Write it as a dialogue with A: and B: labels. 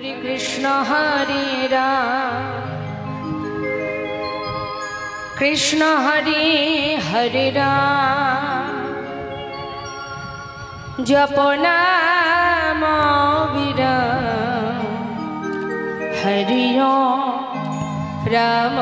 A: Hare Krishna Hare Ram. Krishna Hare Hare Ram.
B: জপনাম Hari Ram